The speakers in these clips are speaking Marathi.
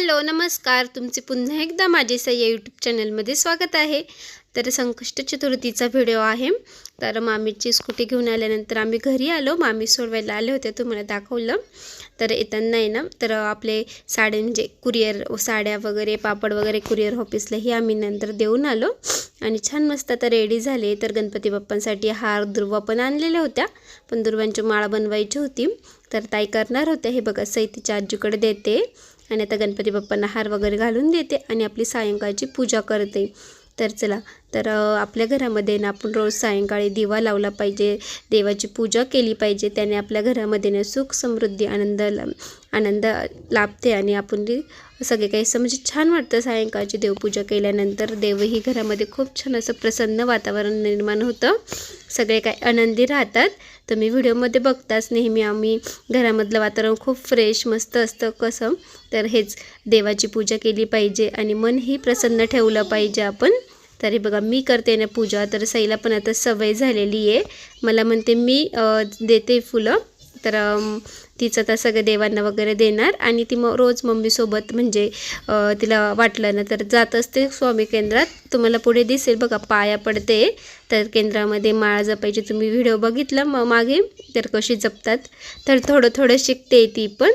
हॅलो नमस्कार. तुमचे पुन्हा एकदा माझे सह्या यूट्यूब चॅनलमध्ये स्वागत आहे. तर संकष्ट चतुर्थीचा व्हिडिओ आहे. तर मामीची स्कूटी घेऊन आल्यानंतर आम्ही घरी आलो. मामी सोडवायला आले होते तुम्हाला दाखवलं. तर येताना आहे ना तर आपले साडे म्हणजे कुरिअर साड्या वगैरे पापड वगैरे कुरिअर ऑफिसलाही आम्ही नंतर देऊन आलो. आणि छान मस्त आता रेडी झाले. तर गणपती बाप्पांसाठी हार दुर्वा पण आणलेल्या होत्या. पण दुर्वांची माळा बनवायची होती. तर ताई करणार होत्या. हे बघा सैतीच्या आजीकडे देते. आणि आता गणपती बाप्पांना हार वगैरे घालून देते आणि आपली सायंकाळची पूजा करते. तर चला तर आपल्या घरामध्ये ना आपण रोज सायंकाळी दिवा लावला पाहिजे देवाची पूजा केली पाहिजे त्याने आपल्या घरामध्ये ना सुख समृद्धी आनंद ला- आनंद लाभते आणि आपण सगळे काही असं म्हणजे छान वाटतं सायंकाळची देवपूजा केल्यानंतर. देवही घरामध्ये खूप छान असं प्रसन्न वातावरण निर्माण होतं. सगळे काही आनंदी राहतात. तुम्ही व्हिडिओमध्ये बघताच नेहमी आम्ही घरामधलं वातावरण खूप फ्रेश मस्त असतं. कसं? तर हेच देवाची पूजा केली पाहिजे आणि मनही प्रसन्न ठेवलं पाहिजे आपण. तरी बघा मी करते ना पूजा तर सईला पण आता सवय झालेली आहे. मला म्हणते मी देते फुलं. तर तिचं तर सगळं देवांना वगैरे देणार आणि ती मग रोज मम्मीसोबत म्हणजे तिला वाटलं ना तर जात असते स्वामी केंद्रात. तुम्हाला पुढे दिसेल बघा पाया पडते. तर केंद्रामध्ये माळा जपायची तुम्ही व्हिडिओ बघितला मग मागे. तर कशी जपतात. तर थोडं थोडं शिकते ती पण.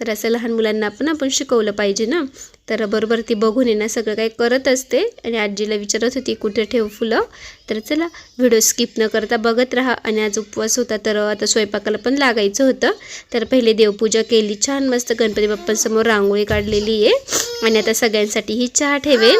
तर असं लहान मुलांना पण आपण शिकवलं पाहिजे ना. तर बरोबर ती बघून आहे ना सगळं काही करत असते. आणि आजीला विचारत होती कुठे ठेव फुलं? तर चला व्हिडिओ स्किप न करता बघत राहा. आणि आज उपवास होता तर आता स्वयंपाकाला पण लागायचं होतं. तर पहिले देवपूजा केली छान मस्त गणपती बाप्पांसमोर रांगोळी काढलेली आहे. आणि आता सगळ्यांसाठी ही चहा ठेवेल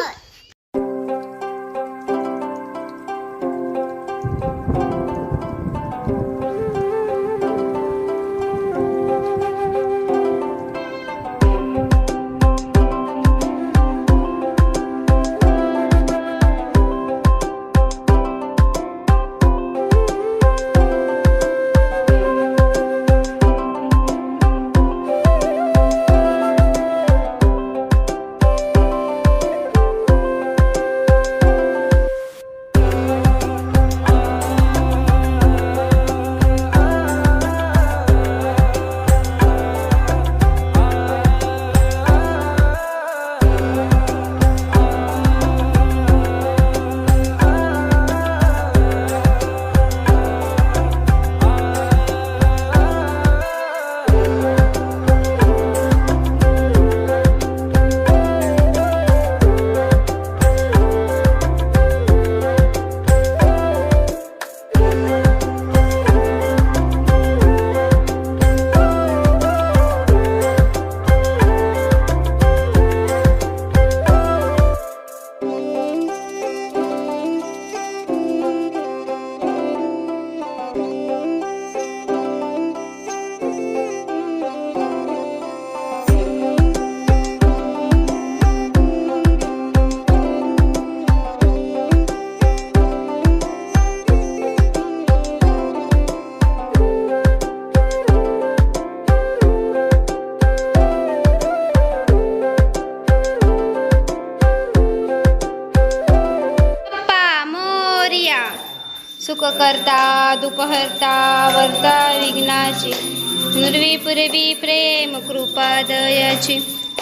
पुरवी प्रेम कृपा दयाची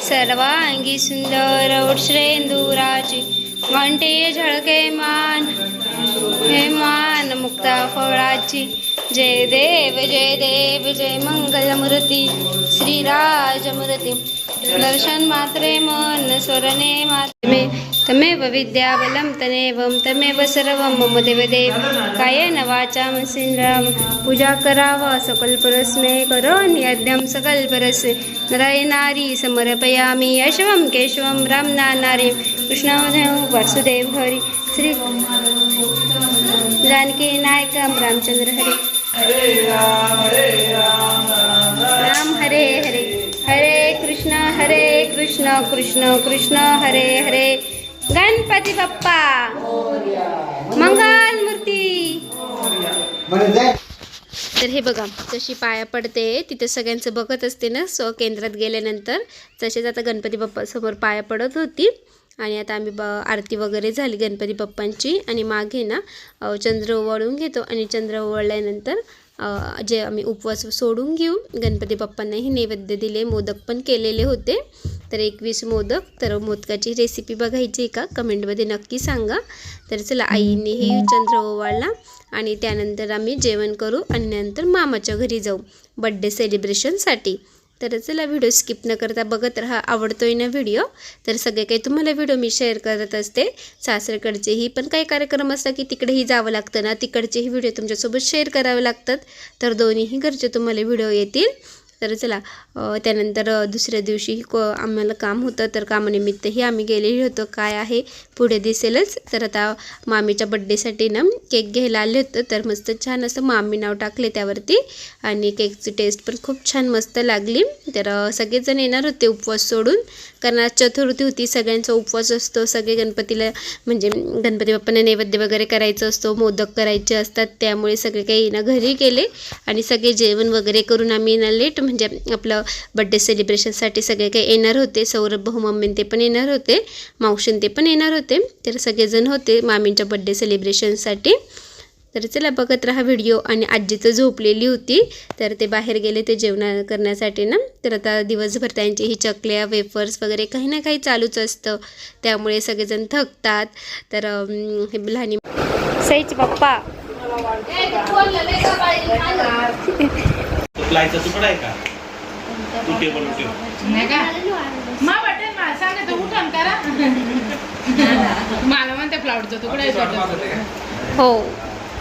सर्वांगी सुंदर श्रेंदुराची घंटे झळके मान हे मान मुक्ता फळाची. जय देव जय देव जय मंगलमूर्ती श्रीराजमूर्ती. दर्शन मात्रे मन स्वरणे मात्रे. तमेव विद्याबलं तनेवं तमेव सर्वं। मम देवदेव कायेन वाचां मनसेन्द्राम पूजा करावा सकल्परस्मे करोमि अद्यं सकल्परस्मे। नरायणारी समर्पयामि यशवं केशवं रामना नारी कृष्णदेव वासुदेव हरी। श्री जानकी नायकं रामचंद्र हरे। राम हरे हरे। हरे कृष्ण हरे कृष्ण कृष्ण कृष्ण हरे हरे। गणपती बाप्पा. मंगल मूर्ती. तर हे बघा जशी पाया पडते तिथे सगळ्यांचं बघत असते ना स्व केंद्रात गेल्यानंतर. तसेच आता गणपती बाप्पा समोर पाया पडत होती. आणि आता आम्ही ब आरती वगैरे झाली गणपती बाप्पांची. आणि मागे ना चंद्र ओवाळून घेतो. आणि चंद्र ओवाळल्यानंतर जे आम्ही उपवास सोडून घेऊ. गणपती बाप्पांनाही नैवेद्य दिले मोदक पण केलेले होते. तर एकवीस मोदक तर मोदकाची रेसिपी बघायची आहे का? कमेंटमध्ये नक्की सांगा. तर चला आईनेही चंद्र ओवाळला आणि त्यानंतर आम्ही जेवण करू आणि नंतर मामाच्या घरी जाऊ. बड्डे सेलिब्रेशनसाठी तर चला व्हिडिओ स्किप न करता बघत राहा आवडतोय ना व्हिडिओ? तर सगळे काही तुम्हाला व्हिडिओ मी शेअर करत असते. सासरकडचेही पण काही कार्यक्रम असतात की तिकडेही जावं लागतं ना तिकडचेही व्हिडिओ तुमच्यासोबत शेअर करावे लागतात. तर दोन्हीही घरचे तुम्हाला व्हिडिओ येतील. तर चला त्यानंतर दुसऱ्या दिवशी को आम्हाला काम होतं तर कामानिमित्तही आम्ही गेलेली होतो. काय आहे? पुढे दिसेलच. तर आता मामीच्या बड्डेसाठी ना केक घ्यायला आले होतं. तर मस्त छान असं मामी नाव टाकले त्यावरती. आणि केकची टेस्ट पण खूप छान मस्त लागली. तर सगळेजण येणार होते उपवास सोडून. कारण आज चतुर्थी होती सगळ्यांचा उपवास असतो सगळे गणपतीला म्हणजे गणपती बाप्पांना नैवेद्य वगैरे करायचं असतो मोदक करायचे असतात त्यामुळे सगळे काही ना घरी गेले आणि सगळे जेवण वगैरे करून आम्ही ना लेट म्हणजे आपलं बड्डे सेलिब्रेशनसाठी सगळे काही येणार होते. सौरभ भाऊ मम्मीन ते पण येणार होते मावशीन ते पण येणार होते. तर सगळेजण होते मामींच्या बड्डे सेलिब्रेशनसाठी तर चला बघत राहा व्हिडिओ आणि आजी तर झोपलेली होती तर ते बाहेर गेले ते जेवण करण्यासाठी ना. तर आता दिवसभर त्यांची ही चकल्या वेफर्स वगैरे काही ना काही चालूच असतं. त्यामुळे सगळेजण थकतात. तर हे लहानी सईच पप्पा. प्लायचा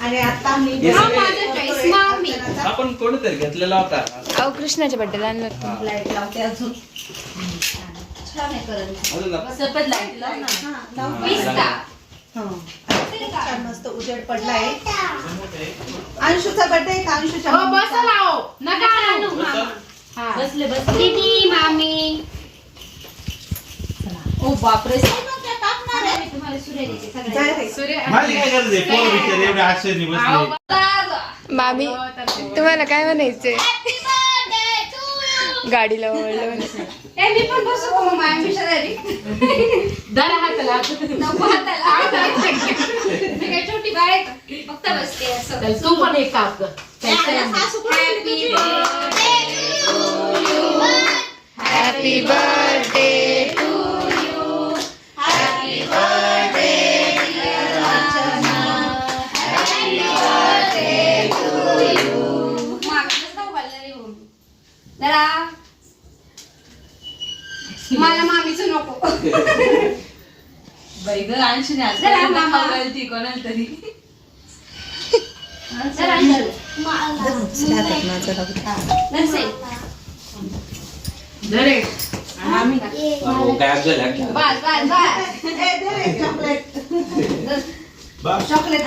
आणि आता मी हा माझा चॉईस मामी आपण कोणतरी घेतलेला होता. अहो कृष्णाच्या बड्डेला आणलं होतं. लाइट लावते अजून. अजून ना. पिस्ता हं. छान मस्त उजेड पडलाय. अंशूचा बर्थडे का? अंशूच्या हो बसा लाव. नका आणू. बसा. हा. दीदी मामी. ओ बापरे सूर्य देते जाय सगळ्यांना. रे. सूर्य माझी काय गरज आहे पोरं बिचारे एवढे आश्चर्य आओ, बसले. मामी हो. तुम्हाला काय म्हणायचंय? गाडीला ओळलं हाताला. छोटी बाळ आहे का? फक्त बसते असं. चल, तू पण एक काप कर. सासू कुठे गेली तुझी? हॅपी बर्थडे मला मामीचं नको जरा मामा. जरा अंशू. दुसऱ्या हातात माझं राहू दे. नसेल. धर एक. गायब झाल्या बस बस बस ए, दे रे चॉकलेट बस. चॉकलेट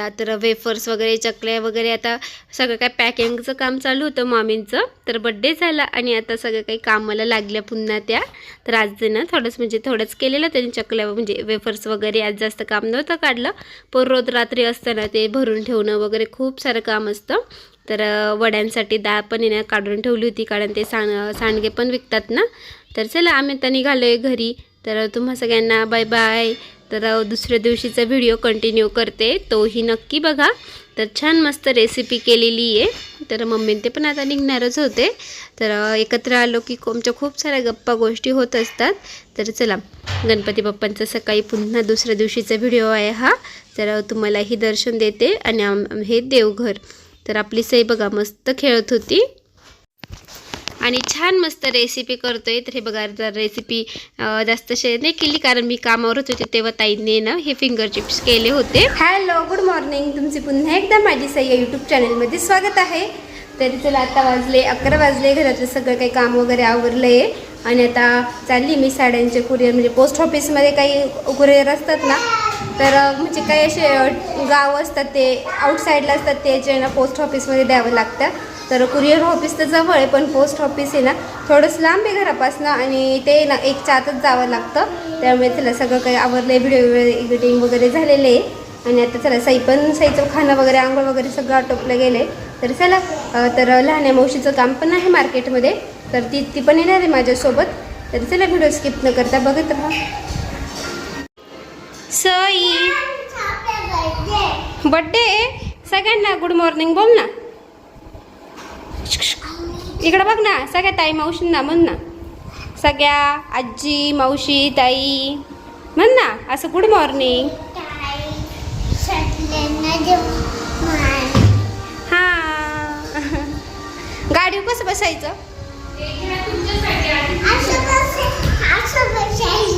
चला तर वेफर्स वगैरे चकल्या वगैरे आता सगळं काय पॅकिंगचं काम चालू होतं मामींचं तर बड्डे झाला आणि आता सगळं काही कामाला लागल्या पुन्हा त्या. तर आज ते ना थोडंच म्हणजे थोडंच केलेलं त्यांनी चकल्या म्हणजे वेफर्स वगैरे आज जास्त काम नव्हतं काढलं. पण रोज रात्री असताना ते भरून ठेवणं वगैरे खूप सारं काम असतं. तर वड्यांसाठी डाळ पण येणं काढून ठेवली होती कारण ते सांड सांडगे पण विकतात ना. तर चला आम्ही आता निघालो आहे घरी. तर तुम्हा सगळ्यांना बाय बाय तर दुसऱ्या दिवशीचा व्हिडिओ कंटिन्यू करते. तोही नक्की बघा. तर छान मस्त रेसिपी केलेली आहे. तर मम्मी ते पण आता निघणारच होते. तर एकत्र आलो की आमच्या खूप साऱ्या गप्पा गोष्टी होत असतात. तर चला गणपती बाप्पांचा सकाळी पुन्हा दुसऱ्या दिवशीचा व्हिडिओ आहे हा. तर तुम्हालाही दर्शन देते. आणि हे देवघर. तर आपली सई बघा मस्त खेळत होती. आणि छान मस्त रेसिपी करतोय. तर हे बघा जर रेसिपी जास्त शेअर नाही केली कारण मी कामावरच होते तेव्हा ताईने ना हे फिंगर चिप्स केले होते. हॅलो गुड मॉर्निंग तुमचे पुन्हा एकदा माझी सई यूट्यूब चॅनलमध्ये स्वागत आहे. तरी चला आता वाजले अकरा वाजले घरातलं सगळं काही काम वगैरे आवरलं आहे आणि आता चालली मी साड्यांचे कुरिअर म्हणजे पोस्ट ऑफिसमध्ये काही कुरिअर असतात ना तर म्हणजे काही असे गाव असतात ते आउटसाईडला असतात ते जे ना पोस्ट ऑफिसमध्ये द्यावं लागतं. तर कुरिअर ऑफिस तर जवळ आहे पण पोस्ट ऑफिस आहे ना थोडंसं लांब आहे घरापासून आणि ते ना एक चातच जावं लागतं. त्यामुळे त्याला सगळं काही आवडलं आहे व्हिडिओ एडिटिंग वगैरे झालेलं आहे. आणि आता चला सई पण सईचं खाणं वगैरे आंघोळ वगैरे सगळं आटोपलं गेलं आहे तर चला तर लहान मावशीचं काम पण आहे मार्केटमध्ये. तर ती ती पण येणार आहे माझ्यासोबत. तर चला व्हिडिओ स्किप न करता बघत राहा. सई. बड्डे सगळ्यांना गुड मॉर्निंग बोल ना. इकडं बघ ना सगळ्या ताई मावशींना म्हण ना. सगळ्या आजी मावशी ताई म्हण ना असं गुड मॉर्निंग हा. गाडीवर कसं बसायचं?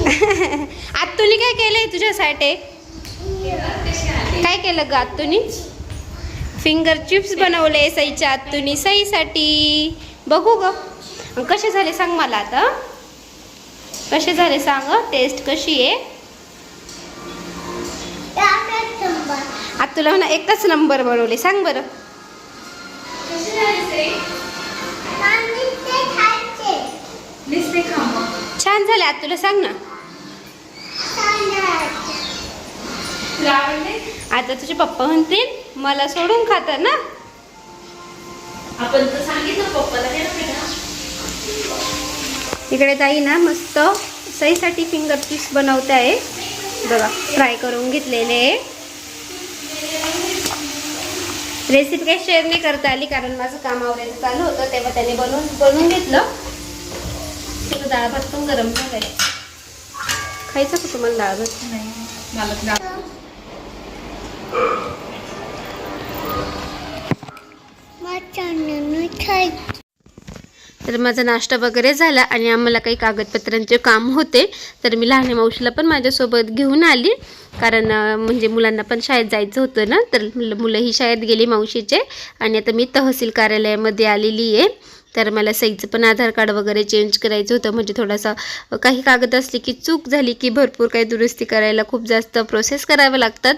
आत्तुनी काय केलंय तुझ्यासाठी काय केलं ग आत्तुनी फिंगर चिप्स बनवले सईच्या आत्तुनी सईसाठी. बघू ग. कसे झाले सांग मला आता कसे झाले सांग टेस्ट कशी आहे? आत्तुला म्हणा एकच नंबर बनवले. सांग बरं. छान झाले आत्तुला सांग ना. आता तुझे पप्पा म्हणतील मला सोडून खातात ना. आपण तर सांगितलं पप्पाला हे ना बेटा. इकडे ताई ना मस्त सईसाठी फिंगर चिप्स बनवते आहे. बघा फ्राय करून घेतलेले आहे. रेसिपी काही शेअर नाही करता आली कारण माझं काम आवरायचं चालू होतं तेव्हा त्याने बनवून बनवून घेतलं. डाळ भात पण गरम झालाय. खायचं का तुम्हाला डाळ भात? मला तर माझा नाश्ता वगैरे झाला आणि आम्हाला काही कागदपत्रांचे काम होते. तर मी लहान मावशीला पण माझ्यासोबत घेऊन आली. कारण म्हणजे मुलांना पण शाळेत जायचं होतं ना तर मुलं ही शाळेत गेली मावशीचे. आणि आता मी तहसील कार्यालयामध्ये आलेली आहे. तर मला सईचं पण आधार कार्ड वगैरे चेंज करायचं होतं. म्हणजे थोडासा काही कागद असले की चूक झाली की भरपूर काही दुरुस्ती करायला खूप जास्त प्रोसेस कराव्या लागतात.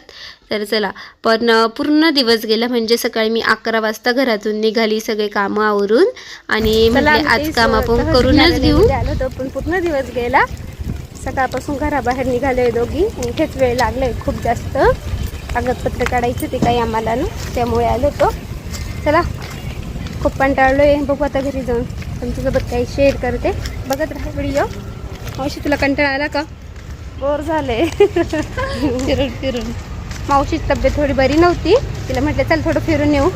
तर चला पण पूर्ण दिवस गेला म्हणजे सकाळी मी अकरा वाजता घरातून निघाली सगळे कामं आवरून. आणि आज काम आपण करूनच घेऊ. पण पूर्ण दिवस गेला. सकाळपासून घराबाहेर निघालोय दोघी. इथेच वेळ लागलाय खूप जास्त. कागदपत्र काढायचे ते काही आम्हाला ना त्यामुळे आलो होतो. चला. खूप कंटाळलोय बघू आता घरी जाऊन. तुमच्यासोबत काही शेअर करते. बघत राहा व्हिडिओ मावशी तुला कंटाळा आला का? बोर झाले. फिरून फिरून मावशीची तब्येत थोडी बरी नव्हती. तिला म्हटलं चल थोडं फिरून येऊ.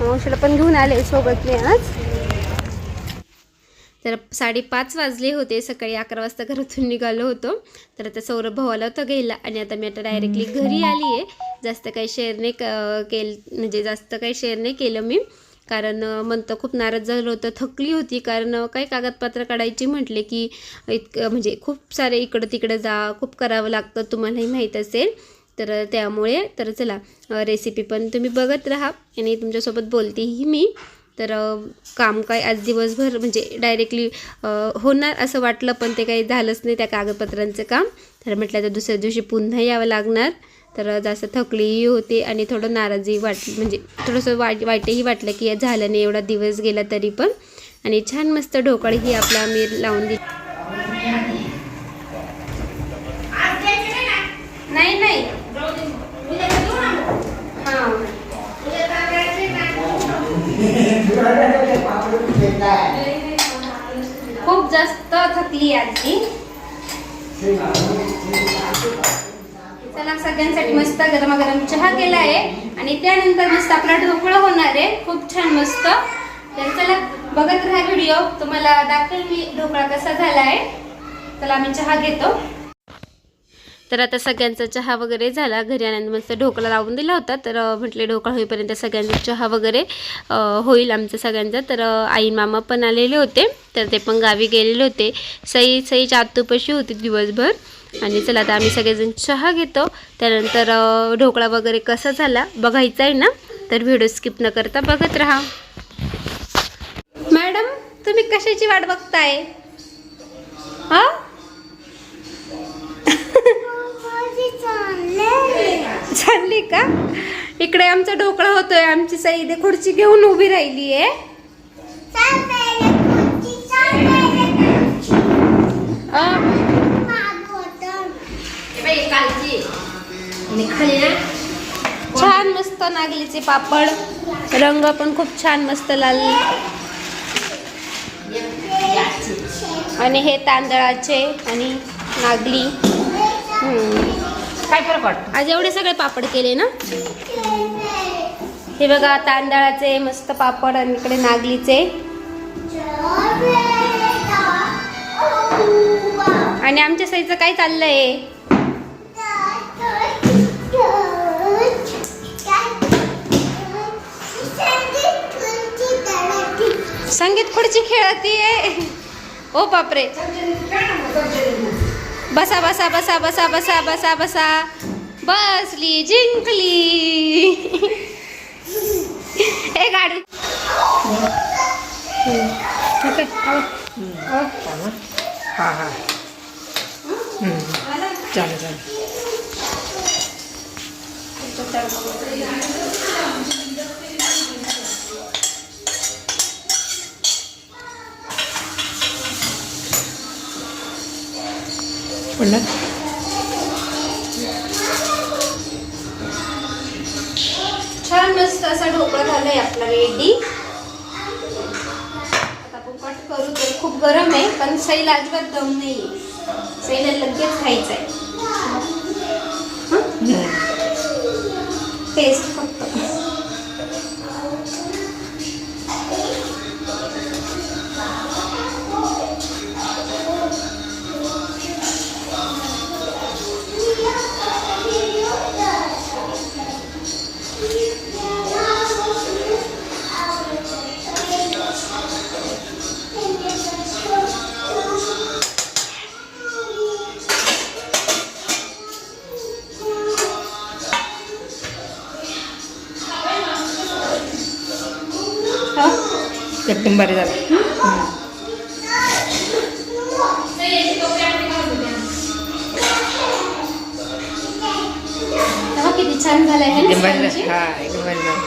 मावशीला पण घेऊन आले सोबत मी आज. तर साडेपाच वाजले होते. सकाळी अकरा वाजता घरातून निघालो होतो. तर आता सौरभ भावाला होता घ्यायला आणि आता मी आता डायरेक्टली घरी आली आहे जास्त काही शेअर नाही केल म्हणजे जास्त काही शेअर नाही केलं मी. कारण म्हणतं खूप नाराज झालं होतं थकली होती. कारण काही कागदपत्र काढायची म्हटले की इतकं म्हणजे खूप सारे इकडं तिकडं जा खूप करावं लागतं तुम्हालाही माहीत असेल. तर त्यामुळे तर चला रेसिपी पण तुम्ही बघत राहा. आणि तुमच्यासोबत बोलतेही मी. तर काम काय आज दिवसभर म्हणजे डायरेक्टली होणार असं वाटलं पण ते काही झालंच नाही त्या कागदपत्रांचं काम. तर म्हटलं तर दुसऱ्या दिवशी पुन्हा यावं लागणार. तर जास्त थकलीही होते आणि थोडं नाराजी वाटली म्हणजे थोडंसं वाट वाईटही वाटलं की झालं नाही एवढा दिवस गेला तरी पण. आणि छान मस्त ढोकळही ही आपला मी लावून दिली. नाही नाही. खूप जास्त थकली आजी. चला सगळ्यांसाठी मस्त गरमागरम चहा केला आहे आणि त्यानंतर मस्त आपला ढोकळा होणार आहे. खूप छान मस्त. तर चला बघत राहा व्हिडिओ तुम्हाला दाखवेल मी ढोकळा कसा झाला आहे चला आम्ही चहा घेतो. तर आता सगळ्यांचा चहा वगैरे झाला. घरी आनंद मस्त ढोकळा लावून दिला होता. तर म्हटले ढोकळा होईपर्यंत सगळ्यांचा चहा वगैरे होईल आमचं सगळ्यांचा. तर आई मामा पण आलेले होते. तर ते पण गावी गेलेले होते. सई सई आतूपशी होती दिवसभर. आणि चला आता आम्ही सगळेजण चहा घेतो. त्यानंतर ढोकळा वगैरे कसा झाला बघायचा आहे ना? तर व्हिडिओ स्किप न करता बघत राहा. मॅडम तुम्ही कशाची वाट बघताय? हा चालली का? इकडे आमचा ढोकळा होतोय. आमची साई इथे खुर्ची घेऊन उभी राहिली आहे छान मस्त नागलीचे पापड. रंग पण खूप छान मस्त लाल. आणि हे तांदळाचे आणि नागली. काय फरक वाटतो? आज एवढे सगळे पापड केले ना? हे बघा तांदळाचे मस्त पापड आणि इकडे नागलीचे. आणि आमच्या साईचं काय चाललंय. संगीत खुर्ची खेळतीये. ओ बापरे. बसा बसा बसा बसा बसा बसा बसा. बसली जिंकली. ए गाडी. हा हा चालेल चालेल पडलं छान मस्त असा ढोकळा झालाय आपला रेडी. आता आपण कट करू तर खूप गरम आहे पण सैल अजिबात दम नाही सैल लगेच खायचं आहे एकदम बरे झालं किती छान एकदम हा एकदम झालं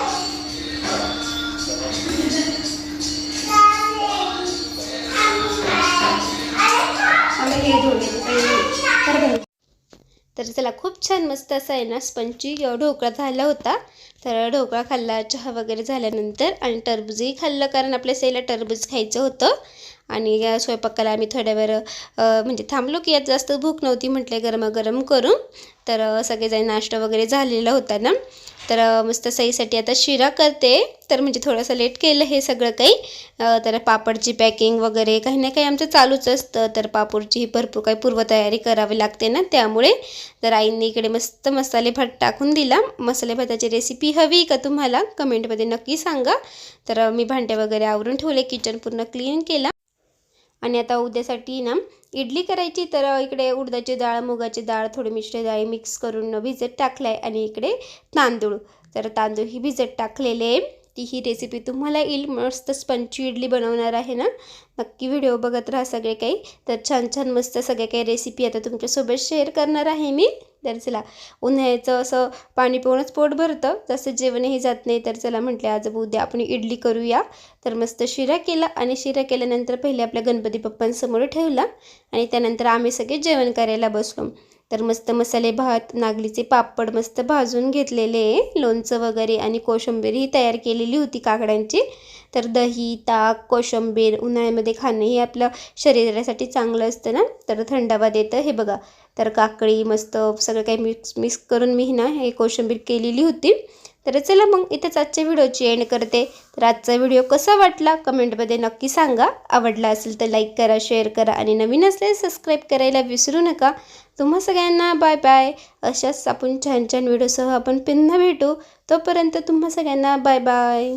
तर चला खूप छान मस्त असा आहे ना स्पंची ढोकळा झाला होता. तर ढोकळा खाल्ला चहा वगैरे झाल्यानंतर आणि टरबूजही खाल्लं कारण आपल्या साईला टरबूज खायचं होतं. आणि या स्वयंपाकाला आम्ही थोड्या वेळ म्हणजे थांबलो की यात जास्त भूक नव्हती म्हटले गरमागरम करून. तर सगळेजण नाश्ता वगैरे झालेला होता ना. तर मस्त सईसाठी आता शिरा करते. तर म्हणजे थोडंसं लेट केलं हे सगळं काही. तर पापडची पॅकिंग वगैरे काही ना काही आमचं चालूच असतं. तर पापडची भरपूर काही पूर्वतयारी करावी लागते ना त्यामुळे. तर आईंनी इकडे मस्त मसाले भात टाकून दिला. मसाले भाताची रेसिपी हवी का तुम्हाला? कमेंटमध्ये नक्की सांगा. तर मी भांडे वगैरे आवरून ठेवले किचन पूर्ण क्लीन केला. आणि आता उद्यासाठी ना इडली करायची तर इकडे उडदाची डाळ मुगाची डाळ थोडी मिश्र डाळी मिक्स करून भिजत टाकलं आहे आणि इकडे तांदूळ. तर तांदूळ ही भिजत टाकलेले ती ही रेसिपी तुम्हाला येईल. मस्त स्पंची इडली बनवणार आहे ना. नक्की व्हिडिओ बघत राहा सगळे काही. तर छान छान मस्त सगळ्या काही रेसिपी आता तुमच्यासोबत शेअर करणार आहे मी. तर चला उन्हाळ्याचं असं पाणी पिऊनच पोट भरतं. जसं जेवणही जात नाही तर चला म्हटले आज उद्या आपण इडली करूया. तर मस्त शिरा केला आणि शिरा केल्यानंतर पहिले आपल्या गणपती बाप्पांसमोर ठेवला आणि त्यानंतर आम्ही सगळे जेवण करायला बसलो. तर मस्त मसाले भात नागलीचे पापड मस्त भाजून घेतलेले लोणचं वगैरे आणि कोशिंबीरही तयार केलेली होती काकड्यांची. तर दही ताक कोशिंबीर उन्हाळ्यामध्ये खाणं हे आपलं शरीरासाठी चांगलं असतं ना? तर थंडावा देतं. हे बघा तर काकडी मस्त सगळं काही मिक्स मिक्स करून मी ना हे कोशिंबीर केलेली होती. तर चला मग इथंच आजच्या व्हिडिओची एंड करते. तर आजचा व्हिडिओ कसा वाटला कमेंटमध्ये नक्की सांगा. आवडला असेल तर लाईक करा शेअर करा आणि नवीन असल्यास सबस्क्राईब करायला विसरू नका. तुम्हा सगळ्यांना बाय बाय अशाच आपण छान छान व्हिडिओसह आपण पुन्हा भेटू. तोपर्यंत तुम्हा सगळ्यांना बाय बाय